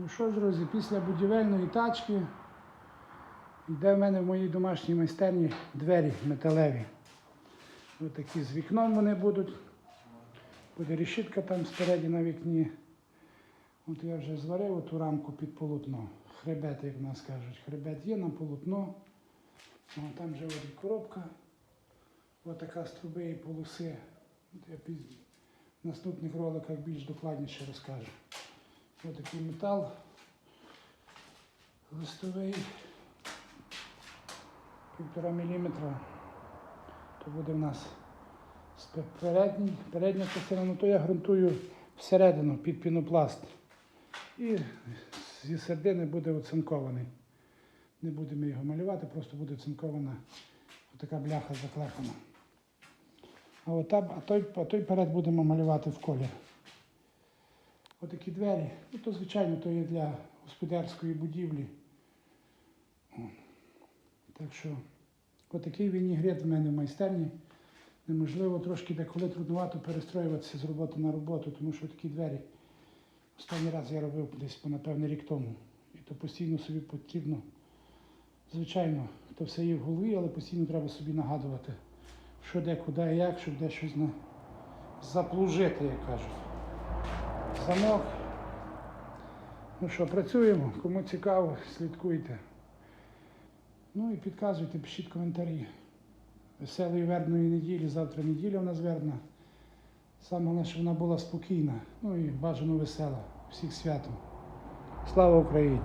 Ну що ж, друзі, після будівельної тачки йде в мене в моїй домашній майстерні двері металеві. Ось такі з вікном вони будуть. Буде решітка там спереді на вікні. От я вже зварив ту рамку під полотно. Хребет, як в нас кажуть. Хребет є на полотно. О, там вже от коробка. Ось така з труби і полоси. От я в наступних роликах більш докладніше розкажу. Ось такий метал листовий. Півтора міліметра. То буде в нас спе- передня частина, ну то я ґрунтую всередину під пінопласт. І зі середини буде оцинкований. Не будемо його малювати, просто буде оцинкована така бляха заклепана. А, от а, той, а той перед будемо малювати в колір. Отакі двері. Ну, то, звичайно, то є для господарської будівлі. Так що, отакий вінігрет в мене в майстерні. Неможливо трошки деколи трудновато перестроюватися з роботи на роботу, тому що такі двері. Останній раз я робив десь, напевне, рік тому. І то постійно собі потрібно. Звичайно, то все є в голові, але постійно треба собі нагадувати, що де, куди як, щоб де щось не заплужити, як кажуть. Замок. Ну що, працюємо. Кому цікаво, слідкуйте. Ну і підказуйте, пишіть коментарі. Веселої вербної неділі, завтра неділя у нас вербна. Саме головне, щоб вона була спокійна, ну і бажано весела. Всіх святом. Слава Україні!